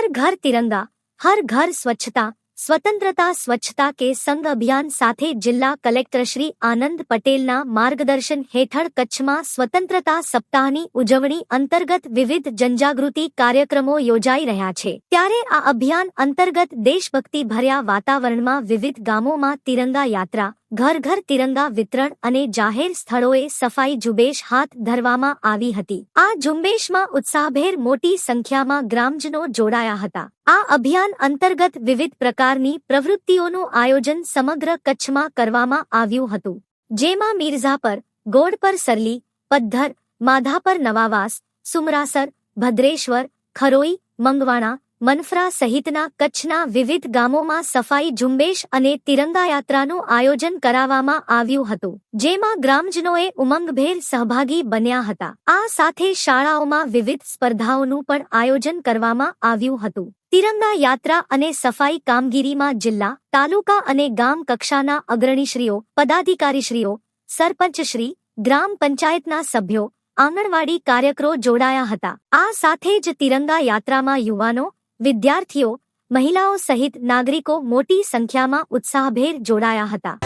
હર ઘર તિરંગા હર ઘર સ્વચ્છતા સ્વતંત્રતા સ્વચ્છતા કે સંઘ અભિયાન સાથે જિલ્લા કલેક્ટર શ્રી આનંદ પટેલના માર્ગદર્શન હેઠળ કચ્છમાં સ્વતંત્રતા સપ્તાહની ઉજવણી અંતર્ગત વિવિધ જનજાગૃતિ કાર્યક્રમો યોજાઈ રહ્યા છે ત્યારે આ અભિયાન અંતર્ગત દેશભક્તિ ભર્યા વાતાવરણમાં વિવિધ ગામોમાં તિરંગા યાત્રા ઘર ઘર તિરંગા વિતરણ અને જાહેર સ્થળોએ સફાઈ ઝુંબેશ હાથ ધરવામાં આવી હતી. આ ઝુંબેશમાં ઉત્સાહભેર મોટી સંખ્યામાં ગ્રામજનો જોડાયા હતા. આ અભિયાન અંતર્ગત વિવિધ પ્રકારની પ્રવૃત્તિઓનું આયોજન સમગ્ર કચ્છમાં કરવામાં આવ્યું હતું. જેમાં મિર્ઝાપર ગોળ પર સરલી, પદ્ધર, માધાપર નવાવાસ, સુમરાસર, ભદ્રેશ્વર, ખરોઈ, મંગવાણા મનફરા સહિતના કચ્છના વિવિધ ગામોમાં સફાઈ ઝુંબેશ અને તિરંગા યાત્રાનું આયોજન કરાવવામાં આવ્યું હતું, જેમાં ગ્રામજનોએ ઉમંગભેર સહભાગી બન્યા હતા. આ સાથે શાળાઓમાં વિવિધ સ્પર્ધાઓનું પણ આયોજન કરવામાં આવ્યું હતું. તિરંગા યાત્રા અને સફાઈ કામગીરીમાં જિલ્લા, તાલુકા અને ગામ કક્ષાના અગ્રણીશ્રીઓ, પદાધિકારીશ્રીઓ, સરપંચશ્રી, ગ્રામ પંચાયતના સભ્યો, આંગણવાડી કાર્યકરો જોડાયા હતા. આ સાથે જ તિરંગા યાત્રામાં યુવાનો વિદ્યાર્થીઓ મહિલાઓ સહિત નાગરિકો મોટી સંખ્યામાં ઉત્સાહભેર જોડાયા હતા.